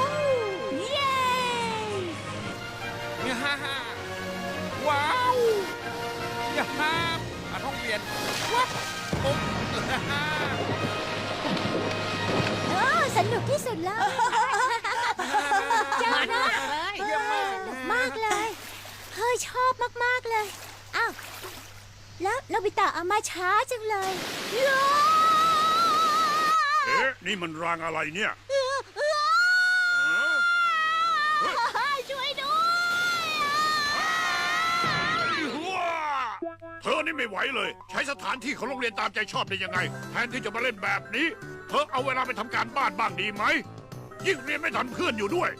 เย้เนี่ยฮ่าฮ่าว้าว อย่าห้ามอะห้องเรียนวับปุ๊บฮ่าฮ่าโอ้สนุกที่สุดแล้วเจ้านะเยี่ยมมาก มากเลย เฮ้ยชอบมาก ๆ เลย อ้าว โนบิตะเอามาช้าจังเลยโยเอ๊ะนี่มันรางอะไรเนี่ยฮะช่วยด้วยเธอนี่ไม่ไหวเลย ใช้สถานที่ของโรงเรียนตามใจชอบได้ยังไง แทนที่จะมาเล่นแบบนี้ เธอเอาเวลาไปทำการบ้านบ้างดีไหม ยิ่งเรียนไม่ทันเพื่อนอยู่ด้วย